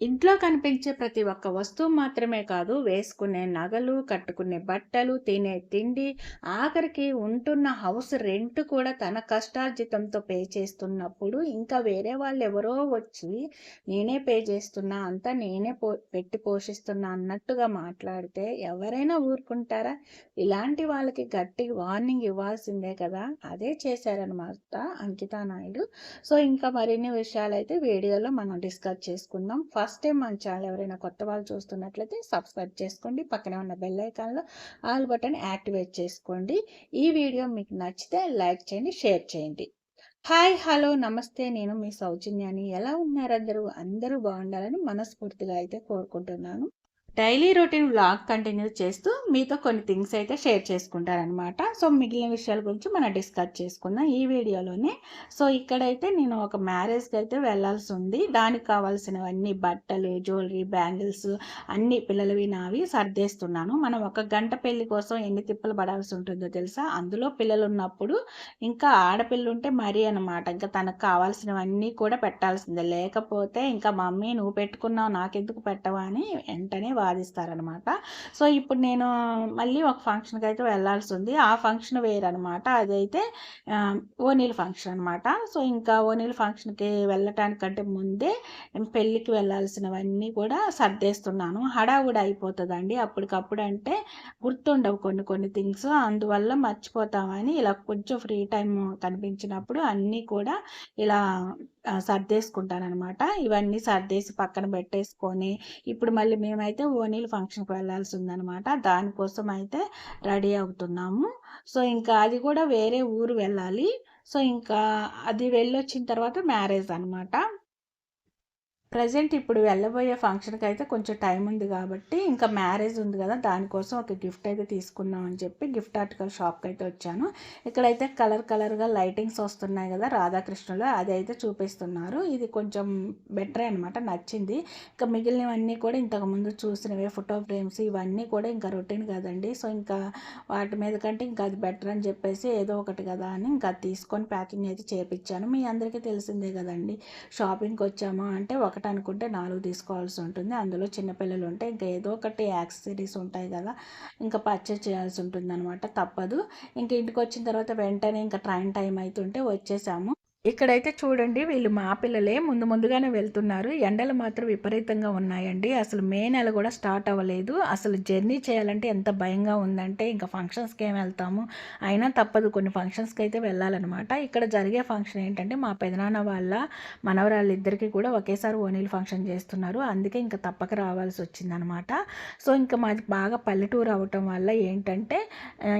ఇంట్లో కనిపించే ప్రతి ఒక్క వస్తువు మాత్రమే కాదు వేసుకునే నగలు కట్టుకునే బట్టలు తినే తిండి ఆఖరికి ఉంటున్న హౌస్ రెంట్ కూడా తన కష్టార్జితంతో పే చేస్తున్నప్పుడు ఇంకా వేరే వాళ్ళు ఎవరో వచ్చి నేనే పే చేస్తున్నా అంతా నేనే పో పెట్టి పోషిస్తున్నా అన్నట్టుగా మాట్లాడితే ఎవరైనా ఊరుకుంటారా? ఇలాంటి వాళ్ళకి గట్టి వార్నింగ్ ఇవ్వాల్సిందే కదా! అదే చేశారనమాట అంకితా నాయుడు సో ఇంకా మరిన్ని విషయాలు అయితే వీడియోలో మనం డిస్కస్ చేసుకుందాం. ఫస్ట్ టైం మన ఛానల్ ఎవరైనా కొత్త వాళ్ళు చూస్తున్నట్లయితే సబ్స్క్రైబ్ చేసుకోండి. పక్కనే ఉన్న బెల్ ఐకాన్లో ఆల్ బటన్ యాక్టివేట్ చేసుకోండి. ఈ వీడియో మీకు నచ్చితే లైక్ చేయండి షేర్ చేయండి. హాయ్ హలో నమస్తే. నేను మీ సౌజన్యాన్ని ఎలా ఉన్నారు అందరూ? అందరూ బాగుండాలని మనస్ఫూర్తిగా అయితే కోరుకుంటున్నాను. డైలీ రొటీన్ వ్లాగ్ కంటిన్యూ చేస్తూ మీతో కొన్ని థింగ్స్ అయితే షేర్ చేసుకుంటారనమాట సో మిగిలిన విషయాల గురించి మనం డిస్కస్ చేసుకుందాం ఈ వీడియోలోనే. సో ఇక్కడైతే నేను ఒక మ్యారేజ్కి అయితే వెళ్ళాల్సి ఉంది. దానికి కావాల్సినవన్నీ బట్టలు జ్యువెలరీ బ్యాంగిల్స్ అన్ని పిల్లలవి నావి సర్దేస్తున్నాను. మనం ఒక గంట పెళ్ళి కోసం ఎన్ని తిప్పలు పడాల్సి ఉంటుందో తెలుసా? అందులో పిల్లలు ఉన్నప్పుడు ఇంకా ఆడపిల్లలు ఉంటే మరీ అనమాట ఇంకా తనకు కావాల్సినవన్నీ కూడా పెట్టాల్సిందే. లేకపోతే ఇంకా మమ్మీ నువ్వు పెట్టుకున్నావు నాకెందుకు పెట్టవా? అని వెంటనే వాదిస్తారనమాట సో ఇప్పుడు నేను మళ్ళీ ఒక ఫంక్షన్కి అయితే వెళ్ళాల్సి ఉంది ఆ ఫంక్షన్ వేరనమాట. అదైతే ఓనీల్ ఫంక్షన్ అనమాట. సో ఇంకా ఓనీల్ ఫంక్షన్కి వెళ్ళటానికంటే ముందే పెళ్ళికి వెళ్ళాల్సినవన్నీ కూడా సర్దేస్తున్నాను. హడావుడి అయిపోతుందండి. అప్పటికప్పుడు అంటే గుర్తుండవు కొన్ని కొన్ని థింగ్స్. అందువల్ల మర్చిపోతామని ఇలా కొంచెం ఫ్రీ టైం కనిపించినప్పుడు అన్నీ కూడా ఇలా సర్దేసుకుంటాను అనమాట ఇవన్నీ సర్దేసి పక్కన పెట్టేసుకొని ఇప్పుడు మళ్ళీ మేమైతే ఓనీలు ఫంక్షన్కి వెళ్ళాల్సి ఉందనమాట దానికోసం అయితే రెడీ అవుతున్నాము. సో ఇంకా అది కూడా వేరే ఊరు వెళ్ళాలి. సో ఇంకా అది వెళ్ళొచ్చిన తర్వాత మ్యారేజ్ అనమాట ప్రజెంట్ ఇప్పుడు వెళ్ళబోయే ఫంక్షన్కి అయితే కొంచెం టైం ఉంది కాబట్టి ఇంకా మ్యారేజ్ ఉంది కదా దానికోసం ఒక గిఫ్ట్ అయితే తీసుకుందాం అని చెప్పి గిఫ్ట్ ఆర్టికల్ షాప్కి అయితే వచ్చాను. ఇక్కడైతే కలర్ కలర్గా లైటింగ్స్ వస్తున్నాయి కదా రాధాకృష్ణలో అది అయితే చూపిస్తున్నారు. ఇది కొంచెం బెటర్ అనమాట నచ్చింది. ఇంకా మిగిలినవన్నీ కూడా ఇంతకుముందు చూసినవే ఫోటో ఫ్రేమ్స్ ఇవన్నీ కూడా ఇంకా రొటీన్ కదండి. సో ఇంకా వాటి మీద కంటే ఇంకా అది బెటర్ అని చెప్పేసి ఏదో ఒకటి కదా అని ఇంకా తీసుకొని ప్యాకింగ్ అయితే చేపించాను మీ అందరికీ తెలిసిందే కదండి షాపింగ్కి వచ్చాము అంటే ఒకటి ఒకటి అనుకుంటే నాలుగు తీసుకోవాల్సి ఉంటుంది. అందులో చిన్నపిల్లలు ఉంటే ఇంకా ఏదో ఒకటి యాక్సెసరీస్ ఉంటాయి కదా ఇంకా పర్చేస్ చేయాల్సి ఉంటుంది అనమాట తప్పదు. ఇంకా ఇంటికి వచ్చిన తర్వాత వెంటనే ఇంకా ట్రైన్ టైం అవుతుంటే వచ్చేసాము. ఇక్కడైతే చూడండి వీళ్ళు మా పిల్లలే ముందు ముందుగానే వెళ్తున్నారు. ఎండలు మాత్రం విపరీతంగా ఉన్నాయండి. అసలు మే నెల కూడా స్టార్ట్ అవ్వలేదు. అసలు జర్నీ చేయాలంటే ఎంత భయంగా ఉందంటే ఇంకా ఫంక్షన్స్కి ఏం వెళ్తాము? అయినా తప్పదు. కొన్ని ఫంక్షన్స్కి అయితే వెళ్ళాలన్నమాట. ఇక్కడ జరిగే ఫంక్షన్ ఏంటంటే మా పెదనాన్న వాళ్ళ మనవరాళ్ళిద్దరికీ కూడా ఒకేసారి ఓనీలు ఫంక్షన్ చేస్తున్నారు. అందుకే ఇంకా తప్పక రావాల్సి వచ్చిందనమాట సో ఇంకా మాది బాగా పల్లెటూరు అవ్వటం వల్ల ఏంటంటే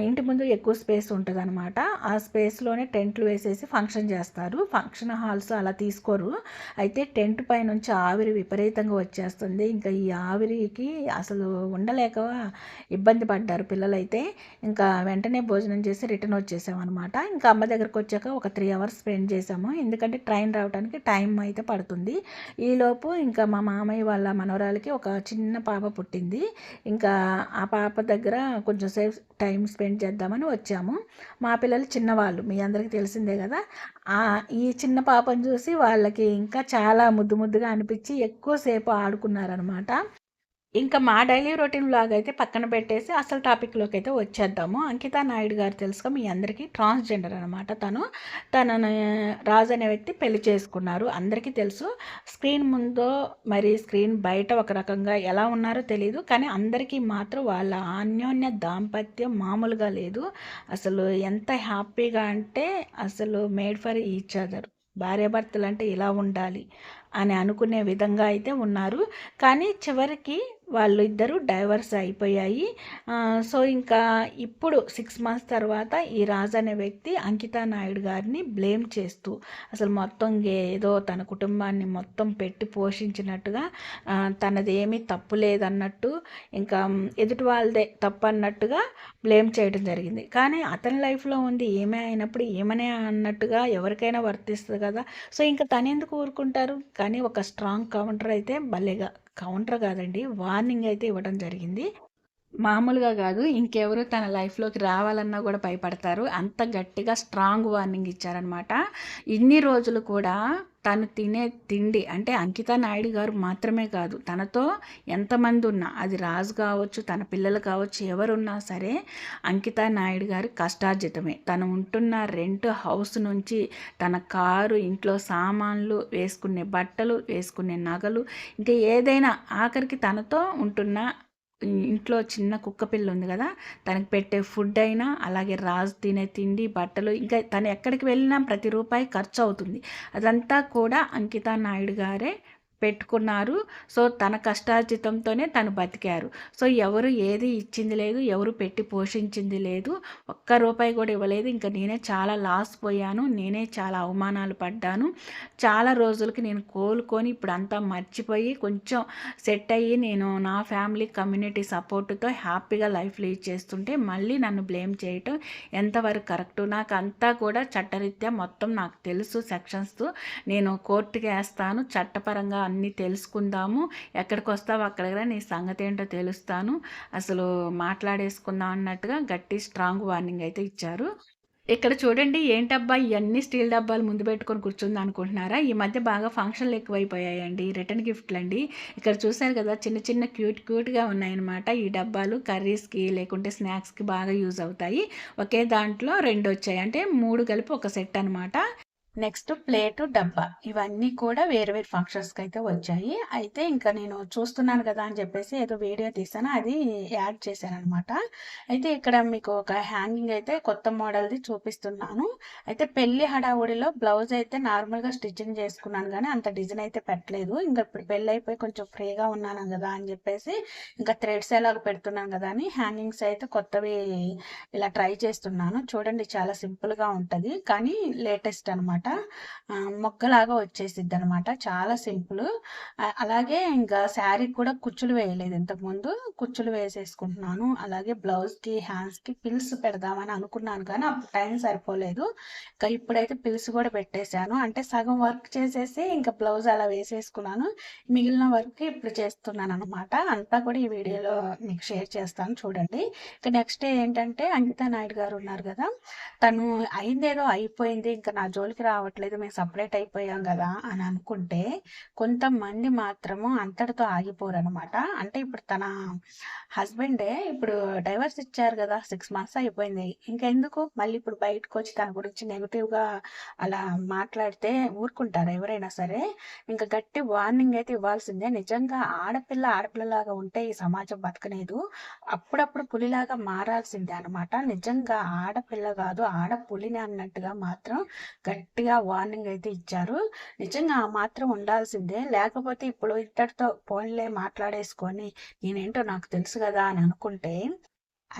ఇంటి ముందు ఎక్కువ స్పేస్ ఉంటుంది ఆ స్పేస్లోనే టెంట్లు వేసేసి ఫంక్షన్ చేస్తారు. తీసుకోరు ఫంక్షన్ హాల్స్ అలా తీసుకోరు. అయితే టెంట్ పై నుంచి ఆవిరి విపరీతంగా వచ్చేస్తుంది. ఇంకా ఈ ఆవిరికి అసలు ఉండలేక ఇబ్బంది పడ్డారు పిల్లలైతే. ఇంకా వెంటనే భోజనం చేసి రిటర్న్ వచ్చేసామన్నమాట. ఇంకా అమ్మ దగ్గరకు వచ్చాక ఒక త్రీ అవర్స్ స్పెండ్ చేసాము ఎందుకంటే ట్రైన్ రావడానికి టైం అయితే పడుతుంది. ఈలోపు ఇంకా మా మామయ్య వాళ్ళ మనవరాలకి ఒక చిన్న పాప పుట్టింది. ఇంకా ఆ పాప దగ్గర కొంచెం సేపు టైం స్పెండ్ చేద్దామని వచ్చాము. మా పిల్లలు చిన్నవాళ్ళు. మీ అందరికీ తెలిసిందే కదా. ఈ చిన్న పాపను చూసి వాళ్ళకి ఇంకా చాలా ముద్దు ముద్దుగా అనిపించి ఎక్కువసేపు ఆడుకున్నారనమాట. ఇంకా మా డైలీ రొటీన్ బ్లాగ్ అయితే పక్కన పెట్టేసి అసలు టాపిక్లోకి అయితే వచ్చేద్దాము. అంకితా నాయుడు గారు తెలుసుగా మీ అందరికీ ట్రాన్స్జెండర్ అనమాట తను. తనని రాజు అనే వ్యక్తి పెళ్ళి చేసుకున్నారు. అందరికీ తెలుసు. స్క్రీన్ ముందో మరి స్క్రీన్ బయట ఒక రకంగా ఎలా ఉన్నారో తెలియదు కానీ అందరికీ మాత్రం వాళ్ళ అన్యోన్య దాంపత్యం మామూలుగా లేదు. అసలు ఎంత హ్యాపీగా అంటే అసలు మేడ్ ఫర్ ఈచ్ అదర్ భార్యాభర్తలు అంటే ఇలా ఉండాలి. అని అనుకునే విధంగా అయితే ఉన్నారు. కానీ చివరికి వాళ్ళు ఇద్దరు డైవర్స్ అయిపోయాయి. సో ఇంకా ఇప్పుడు సిక్స్ మంత్స్ తర్వాత ఈ రాజు అనే వ్యక్తి అంకితా నాయుడు గారిని బ్లేమ్ చేస్తూ అసలు మొత్తం ఏదో తన కుటుంబాన్ని మొత్తం పెట్టి పోషించినట్టుగా తనది ఏమీ తప్పు లేదన్నట్టు ఇంకా ఎదుటి వాళ్ళదే తప్పు అన్నట్టుగా బ్లేమ్ చేయడం జరిగింది. కానీ అతని లైఫ్లో ఉంది ఏమే అయినప్పుడు ఏమనే అన్నట్టుగా ఎవరికైనా వర్తిస్తుంది కదా. సో ఇంకా తనెందుకు ఎందుకు ఊరుకుంటారు? కానీ ఒక స్ట్రాంగ్ కౌంటర్ అయితే భలేగా. కౌంటర్ కాదండి వార్నింగ్ అయితే ఇవ్వడం జరిగింది. మామూలుగా కాదు ఇంకెవరు తన లైఫ్లోకి రావాలన్నా కూడా భయపడతారు. అంత గట్టిగా స్ట్రాంగ్ వార్నింగ్ ఇచ్చారనమాట ఇన్ని రోజులు కూడా తను తినే తిండి అంటే అంకిత నాయుడు గారు మాత్రమే కాదు తనతో ఎంతమంది ఉన్నా అది రాజు కావచ్చు తన పిల్లలు కావచ్చు ఎవరున్నా సరే అంకిత నాయుడు గారి కష్టార్జితమే. తను ఉంటున్న రెంట్ హౌస్ నుంచి తన కారు ఇంట్లో సామాన్లు వేసుకునే బట్టలు వేసుకునే నగలు ఇంకా ఏదైనా ఆఖరికి తనతో ఉంటున్న ఇంట్లో చిన్న కుక్క పిల్ల ఉంది కదా తనకి పెట్టే ఫుడ్ అయినా అలాగే రాజు తినే తిండి బట్టలు ఇంకా తను ఎక్కడికి వెళ్ళినా ప్రతి రూపాయి ఖర్చు అవుతుంది. అదంతా కూడా అంకితా నాయుడు గారే పెట్టుకున్నారు. సో తన కష్టార్జితంతోనే తను బతికారు. సో ఎవరు ఏది ఇచ్చింది లేదు ఎవరు పెట్టి పోషించింది లేదు ఒక్క రూపాయి కూడా ఇవ్వలేదు. ఇంకా నేనే చాలా లాస్ పోయాను నేనే చాలా అవమానాలు పడ్డాను. చాలా రోజులకి నేను కోలుకొని ఇప్పుడు అంతా మర్చిపోయి కొంచెం సెట్ అయ్యి నేను నా ఫ్యామిలీ కమ్యూనిటీ సపోర్టుతో హ్యాపీగా లైఫ్ లీడ్ చేస్తుంటే మళ్ళీ నన్ను బ్లేమ్ చేయటం ఎంతవరకు కరెక్ట్? నాకు అంతా కూడా చట్టరీత్యా మొత్తం నాకు తెలుసు సెక్షన్స్ నేను కోర్టుకి వేస్తాను చట్టపరంగా అన్నీ తెలుసుకుందాము. ఎక్కడికి వస్తావు అక్కడ నీ సంగతి ఏంటో తెలుస్తాను. అసలు మాట్లాడేసుకుందాం అన్నట్టుగా గట్టి స్ట్రాంగ్ వార్నింగ్ అయితే ఇచ్చారు. ఇక్కడ చూడండి ఏంటబ్బా ఇవన్నీ స్టీల్ డబ్బాలు ముందు పెట్టుకొని కూర్చుంది అనుకుంటున్నారా? ఈ మధ్య బాగా ఫంక్షన్లు ఎక్కువైపోయాయండి రిటర్న్ గిఫ్ట్లు అండి. ఇక్కడ చూశారు కదా చిన్న చిన్న క్యూట్ క్యూట్గా ఉన్నాయన్నమాట. ఈ డబ్బాలు కర్రీస్కి లేకుంటే స్నాక్స్కి బాగా యూజ్ అవుతాయి. ఒకే దాంట్లో రెండు వచ్చాయి. అంటే మూడు కలిపి ఒక సెట్ అనమాట నెక్స్ట్ ప్లేటు డబ్బా. ఇవన్నీ కూడా వేరు వేరు ఫంక్షన్స్కి అయితే వచ్చాయి. అయితే ఇంకా నేను చూస్తున్నాను కదా అని చెప్పేసి ఏదో వీడియో తీసాను. అది యాడ్ చేశాను అనమాట అయితే ఇక్కడ మీకు ఒక హ్యాంగింగ్ అయితే కొత్త మోడల్ది చూపిస్తున్నాను. అయితే పెళ్ళి హడావుడిలో బ్లౌజ్ అయితే నార్మల్గా స్టిచ్చింగ్ చేసుకున్నాను కానీ అంత డిజైన్ అయితే పెట్టలేదు. ఇంకా ఇప్పుడు పెళ్ళి అయిపోయి కొంచెం ఫ్రీగా ఉన్నాను కదా అని చెప్పేసి ఇంకా థ్రెడ్స్ ఎలాగ పెడుతున్నాను కదా అని హ్యాంగింగ్స్ అయితే కొత్తవి ఇలా ట్రై చేస్తున్నాను. చూడండి చాలా సింపుల్గా ఉంటుంది. కానీ లేటెస్ట్ అనమాట అనమాట. మొగ్గలాగా వచ్చేసిద్ది అనమాట చాలా సింపుల్. అలాగే ఇంకా శారీ కూడా కుచ్చులు వేయలేదు. ఇంతకుముందు కుచ్చులు వేసేసుకుంటున్నాను. అలాగే బ్లౌజ్కి హ్యాండ్స్కి పిల్స్ పెడదామని అనుకున్నాను కానీ అప్పుడు టైం సరిపోలేదు. ఇంకా ఇప్పుడైతే పిల్స్ కూడా పెట్టేశాను. అంటే సగం వర్క్ చేసేసి ఇంకా బ్లౌజ్ అలా వేసేసుకున్నాను. మిగిలిన వర్క్ ఇప్పుడు చేస్తున్నాను అనమాట అంతా కూడా ఈ వీడియోలో మీకు షేర్ చేస్తాను చూడండి. ఇంకా నెక్స్ట్ ఏంటంటే అంకిత నాయుడు గారు ఉన్నారు కదా తను అయిందేదో అయిపోయింది. ఇంకా నా జోలికి రా రావట్లేదు. మేము సపరేట్ అయిపోయాం కదా అని అనుకుంటే కొంతమంది మాత్రము అంతటితో ఆగిపోరు అనమాట అంటే ఇప్పుడు తన హస్బెండే ఇప్పుడు డైవర్స్ ఇచ్చారు కదా సిక్స్ మంత్స్ అయిపోయింది. ఇంకెందుకు? మళ్ళీ ఇప్పుడు బయటకు వచ్చి తన గురించి నెగిటివ్గా అలా మాట్లాడితే ఊరుకుంటారు ఎవరైనా సరే? ఇంకా గట్టి వార్నింగ్ అయితే ఇవ్వాల్సిందే. నిజంగా ఆడపిల్ల ఆడపిల్లలాగా ఉంటే ఈ సమాజం బతకలేదు అప్పుడప్పుడు పులిలాగా మారాల్సిందే అనమాట నిజంగా ఆడపిల్ల కాదు ఆడపులిని అన్నట్టుగా మాత్రం గట్టి గట్టిగా వార్నింగ్ అయితే ఇచ్చారు. నిజంగా ఆ మాత్రం ఉండాల్సిందే. లేకపోతే ఇప్పుడు ఇద్దరితో ఫోన్లే మాట్లాడేసుకొని నేనేంటో నాకు తెలుసు కదా అని అనుకుంటే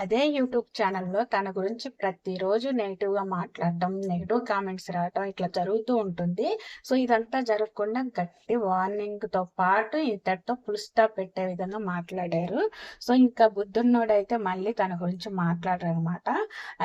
అదే యూట్యూబ్ ఛానల్లో తన గురించి ప్రతిరోజు నెగిటివ్గా మాట్లాడటం నెగిటివ్ కామెంట్స్ రావటం ఇట్లా జరుగుతూ ఉంటుంది. సో ఇదంతా జరగకుండా గట్టి వార్నింగ్తో పాటు ఇంతటితో ఫుల్ స్టాప్ పెట్టే విధంగా మాట్లాడారు. సో ఇంకా బుద్ధున్నోడైతే మళ్ళీ తన గురించి మాట్లాడరు అనమాట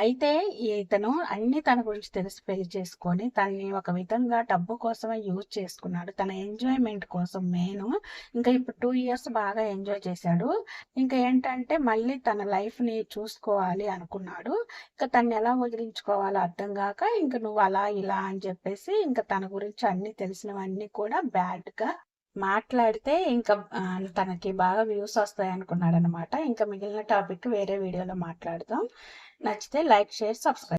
అయితే ఇతను అన్ని తన గురించి తెలిసి పెళ్ళి చేసుకొని తనని ఒక విధంగా డబ్బు కోసమే యూజ్ చేసుకున్నాడు. తన ఎంజాయ్మెంట్ కోసం మెయిన్. ఇంకా ఇప్పుడు టూ ఇయర్స్ బాగా ఎంజాయ్ చేశాడు. ఇంకా ఏంటంటే మళ్ళీ తన లైఫ్ని చూసుకోవాలి అనుకున్నాడు. ఇంకా తను ఎలా వదిలించుకోవాలో అర్థం కాక ఇంకా నువ్వు అలా ఇలా అని చెప్పేసి ఇంకా తన గురించి అన్ని తెలిసినవన్నీ కూడా బ్యాడ్గా మాట్లాడితే ఇంకా తనకి బాగా వ్యూస్ వస్తాయి అనుకున్నాడు అనమాట ఇంకా మిగిలిన టాపిక్ వేరే వీడియోలో మాట్లాడదాం. నచ్చితే లైక్ షేర్ సబ్స్క్రైబ్